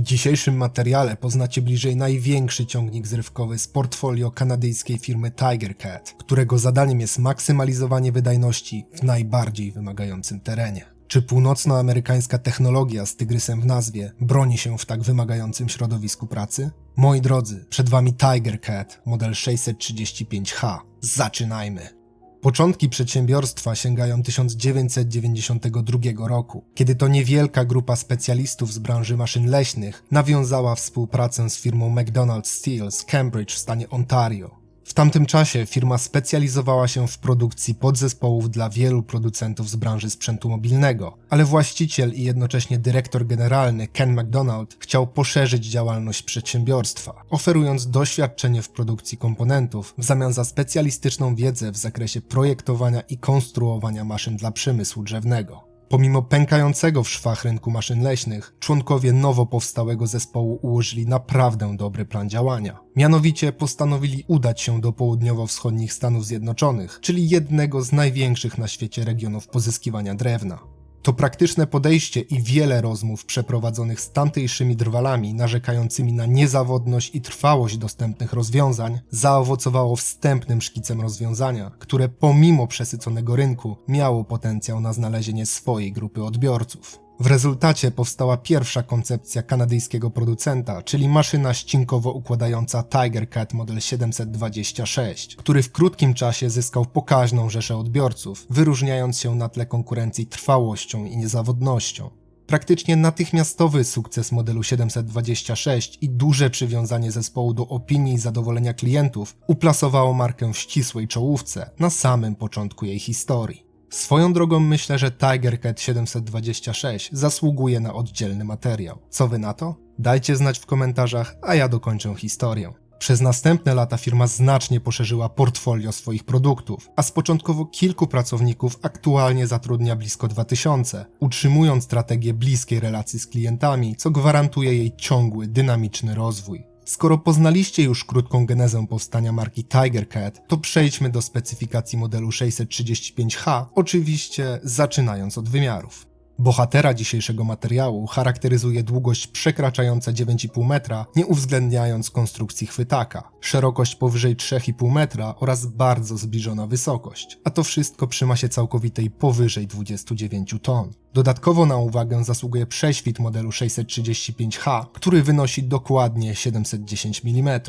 W dzisiejszym materiale poznacie bliżej największy ciągnik zrywkowy z portfolio kanadyjskiej firmy Tiger Cat, którego zadaniem jest maksymalizowanie wydajności w najbardziej wymagającym terenie. Czy północnoamerykańska technologia z tygrysem w nazwie broni się w tak wymagającym środowisku pracy? Moi drodzy, przed Wami Tiger Cat model 635H. Zaczynajmy! Początki przedsiębiorstwa sięgają 1992 roku, kiedy to niewielka grupa specjalistów z branży maszyn leśnych nawiązała współpracę z firmą McDonald Steel z Cambridge w stanie Ontario. W tamtym czasie firma specjalizowała się w produkcji podzespołów dla wielu producentów z branży sprzętu mobilnego, ale właściciel i jednocześnie dyrektor generalny Ken McDonald chciał poszerzyć działalność przedsiębiorstwa, oferując doświadczenie w produkcji komponentów w zamian za specjalistyczną wiedzę w zakresie projektowania i konstruowania maszyn dla przemysłu drzewnego. Pomimo pękającego w szwach rynku maszyn leśnych, członkowie nowo powstałego zespołu ułożyli naprawdę dobry plan działania. Mianowicie postanowili udać się do południowo-wschodnich Stanów Zjednoczonych, czyli jednego z największych na świecie regionów pozyskiwania drewna. To praktyczne podejście i wiele rozmów przeprowadzonych z tamtejszymi drwalami narzekającymi na niezawodność i trwałość dostępnych rozwiązań zaowocowało wstępnym szkicem rozwiązania, które pomimo przesyconego rynku miało potencjał na znalezienie swojej grupy odbiorców. W rezultacie powstała pierwsza koncepcja kanadyjskiego producenta, czyli maszyna ścinkowo układająca Tiger Cat model 726, który w krótkim czasie zyskał pokaźną rzeszę odbiorców, wyróżniając się na tle konkurencji trwałością i niezawodnością. Praktycznie natychmiastowy sukces modelu 726 i duże przywiązanie zespołu do opinii i zadowolenia klientów uplasowało markę w ścisłej czołówce na samym początku jej historii. Swoją drogą myślę, że Tiger Cat 726 zasługuje na oddzielny materiał. Co wy na to? Dajcie znać w komentarzach, a ja dokończę historię. Przez następne lata firma znacznie poszerzyła portfolio swoich produktów, a z początkowo kilku pracowników aktualnie zatrudnia blisko 2000, utrzymując strategię bliskiej relacji z klientami, co gwarantuje jej ciągły, dynamiczny rozwój. Skoro poznaliście już krótką genezę powstania marki Tiger Cat, to przejdźmy do specyfikacji modelu 635H, oczywiście zaczynając od wymiarów. Bohatera dzisiejszego materiału charakteryzuje długość przekraczająca 9,5 metra, nie uwzględniając konstrukcji chwytaka, szerokość powyżej 3,5 metra oraz bardzo zbliżona wysokość, a to wszystko przy masie całkowitej powyżej 29 ton. Dodatkowo na uwagę zasługuje prześwit modelu 635H, który wynosi dokładnie 710 mm.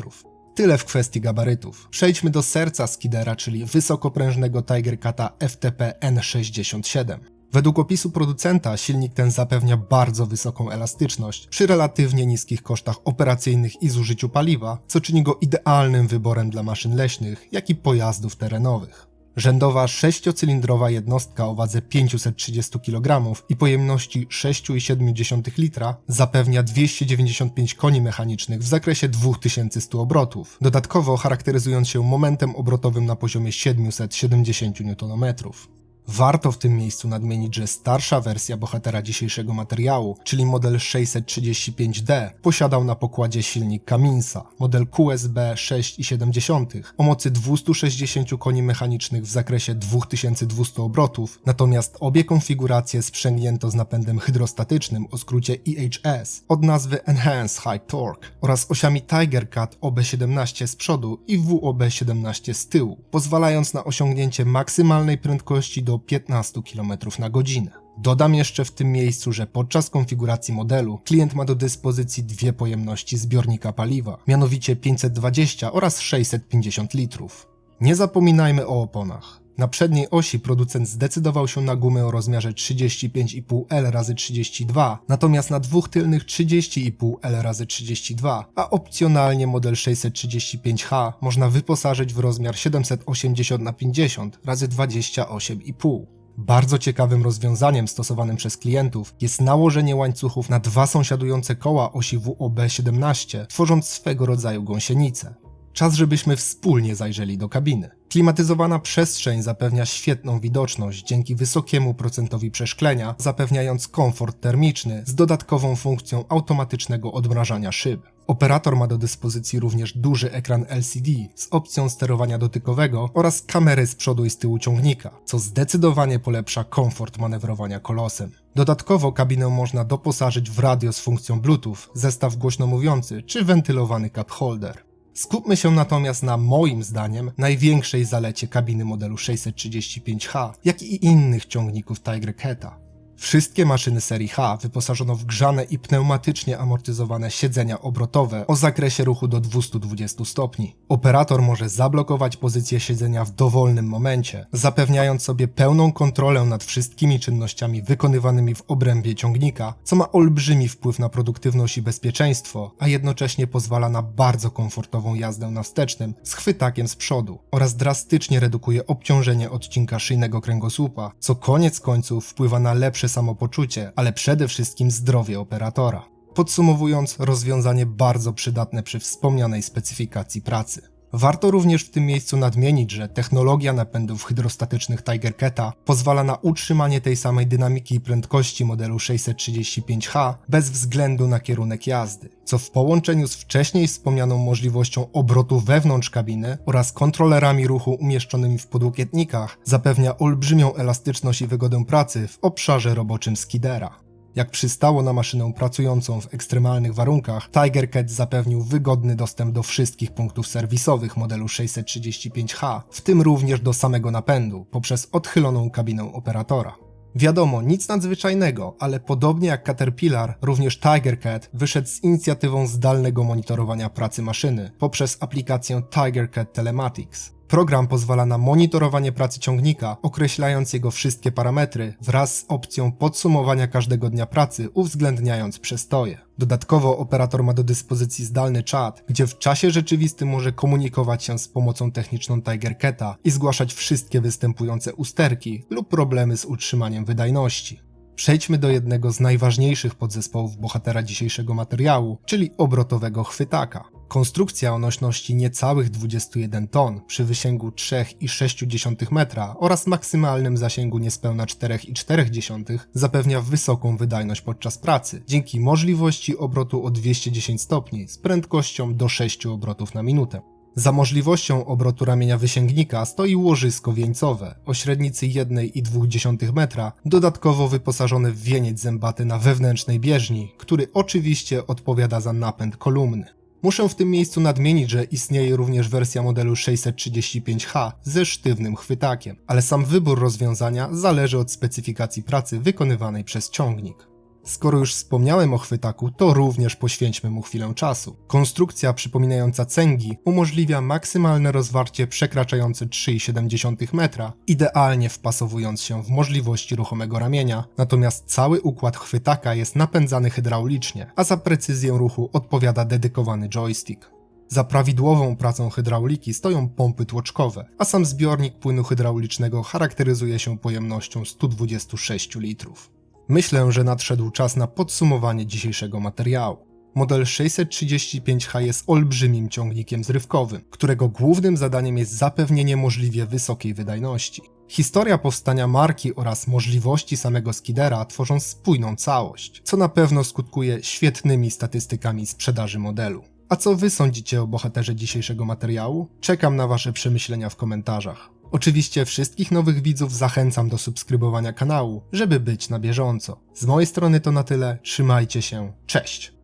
Tyle w kwestii gabarytów. Przejdźmy do serca skidera, czyli wysokoprężnego Tiger Cata FTP N67. Według opisu producenta silnik ten zapewnia bardzo wysoką elastyczność przy relatywnie niskich kosztach operacyjnych i zużyciu paliwa, co czyni go idealnym wyborem dla maszyn leśnych, jak i pojazdów terenowych. Rzędowa sześciocylindrowa jednostka o wadze 530 kg i pojemności 6,7 litra zapewnia 295 koni mechanicznych w zakresie 2100 obrotów, dodatkowo charakteryzując się momentem obrotowym na poziomie 770 Nm. Warto w tym miejscu nadmienić, że starsza wersja bohatera dzisiejszego materiału, czyli model 635D, posiadał na pokładzie silnik Cummins,a model QSB 6,7 o mocy 260 koni mechanicznych w zakresie 2200 obrotów, natomiast obie konfiguracje sprzęgnięto z napędem hydrostatycznym o skrócie EHS od nazwy Enhanced High Torque oraz osiami Tiger Cat OB17 z przodu i WOB17 z tyłu, pozwalając na osiągnięcie maksymalnej prędkości do do 15 km na godzinę. Dodam jeszcze w tym miejscu, że podczas konfiguracji modelu klient ma do dyspozycji dwie pojemności zbiornika paliwa, mianowicie 520 oraz 650 litrów. Nie zapominajmy o oponach. Na przedniej osi producent zdecydował się na gumę o rozmiarze 35,5 L razy 32, natomiast na dwóch tylnych 30,5 L razy 32, a opcjonalnie model 635H można wyposażyć w rozmiar 780 na 50 razy 28,5. Bardzo ciekawym rozwiązaniem stosowanym przez klientów jest nałożenie łańcuchów na dwa sąsiadujące koła osi WOB17, tworząc swego rodzaju gąsienicę. Czas, żebyśmy wspólnie zajrzeli do kabiny. Klimatyzowana przestrzeń zapewnia świetną widoczność dzięki wysokiemu procentowi przeszklenia, zapewniając komfort termiczny z dodatkową funkcją automatycznego odmrażania szyb. Operator ma do dyspozycji również duży ekran LCD z opcją sterowania dotykowego oraz kamery z przodu i z tyłu ciągnika, co zdecydowanie polepsza komfort manewrowania kolosem. Dodatkowo kabinę można doposażyć w radio z funkcją Bluetooth, zestaw głośno mówiący czy wentylowany cup holder. Skupmy się natomiast na moim zdaniem największej zalecie kabiny modelu 635H, jak i innych ciągników Tiger Cata. Wszystkie maszyny serii H wyposażono w grzane i pneumatycznie amortyzowane siedzenia obrotowe o zakresie ruchu do 220 stopni. Operator może zablokować pozycję siedzenia w dowolnym momencie, zapewniając sobie pełną kontrolę nad wszystkimi czynnościami wykonywanymi w obrębie ciągnika, co ma olbrzymi wpływ na produktywność i bezpieczeństwo, a jednocześnie pozwala na bardzo komfortową jazdę na wstecznym z chwytakiem z przodu oraz drastycznie redukuje obciążenie odcinka szyjnego kręgosłupa, co koniec końców wpływa na lepsze samopoczucie, ale przede wszystkim zdrowie operatora. Podsumowując, rozwiązanie bardzo przydatne przy wspomnianej specyfikacji pracy. Warto również w tym miejscu nadmienić, że technologia napędów hydrostatycznych Tiger Cata pozwala na utrzymanie tej samej dynamiki i prędkości modelu 635H bez względu na kierunek jazdy, co w połączeniu z wcześniej wspomnianą możliwością obrotu wewnątrz kabiny oraz kontrolerami ruchu umieszczonymi w podłokietnikach zapewnia olbrzymią elastyczność i wygodę pracy w obszarze roboczym skidera. Jak przystało na maszynę pracującą w ekstremalnych warunkach, Tiger Cat zapewnił wygodny dostęp do wszystkich punktów serwisowych modelu 635H, w tym również do samego napędu, poprzez odchyloną kabinę operatora. Wiadomo, nic nadzwyczajnego, ale podobnie jak Caterpillar, również Tiger Cat wyszedł z inicjatywą zdalnego monitorowania pracy maszyny poprzez aplikację Tiger Cat Telematics. Program pozwala na monitorowanie pracy ciągnika, określając jego wszystkie parametry wraz z opcją podsumowania każdego dnia pracy, uwzględniając przestoje. Dodatkowo operator ma do dyspozycji zdalny czat, gdzie w czasie rzeczywistym może komunikować się z pomocą techniczną TigerCata i zgłaszać wszystkie występujące usterki lub problemy z utrzymaniem wydajności. Przejdźmy do jednego z najważniejszych podzespołów bohatera dzisiejszego materiału, czyli obrotowego chwytaka. Konstrukcja o nośności niecałych 21 ton przy wysięgu 3,6 metra oraz maksymalnym zasięgu niespełna 4,4 zapewnia wysoką wydajność podczas pracy, dzięki możliwości obrotu o 210 stopni z prędkością do 6 obrotów na minutę. Za możliwością obrotu ramienia wysięgnika stoi łożysko wieńcowe o średnicy 1,2 metra, dodatkowo wyposażone w wieniec zębaty na wewnętrznej bieżni, który oczywiście odpowiada za napęd kolumny. Muszę w tym miejscu nadmienić, że istnieje również wersja modelu 635H ze sztywnym chwytakiem, ale sam wybór rozwiązania zależy od specyfikacji pracy wykonywanej przez ciągnik. Skoro już wspomniałem o chwytaku, to również poświęćmy mu chwilę czasu. Konstrukcja przypominająca cęgi umożliwia maksymalne rozwarcie przekraczające 3,7 metra, idealnie wpasowując się w możliwości ruchomego ramienia, natomiast cały układ chwytaka jest napędzany hydraulicznie, a za precyzję ruchu odpowiada dedykowany joystick. Za prawidłową pracą hydrauliki stoją pompy tłoczkowe, a sam zbiornik płynu hydraulicznego charakteryzuje się pojemnością 126 litrów. Myślę, że nadszedł czas na podsumowanie dzisiejszego materiału. Model 635H jest olbrzymim ciągnikiem zrywkowym, którego głównym zadaniem jest zapewnienie możliwie wysokiej wydajności. Historia powstania marki oraz możliwości samego skidera tworzą spójną całość, co na pewno skutkuje świetnymi statystykami sprzedaży modelu. A co wy sądzicie o bohaterze dzisiejszego materiału? Czekam na wasze przemyślenia w komentarzach. Oczywiście wszystkich nowych widzów zachęcam do subskrybowania kanału, żeby być na bieżąco. Z mojej strony to na tyle, trzymajcie się, cześć!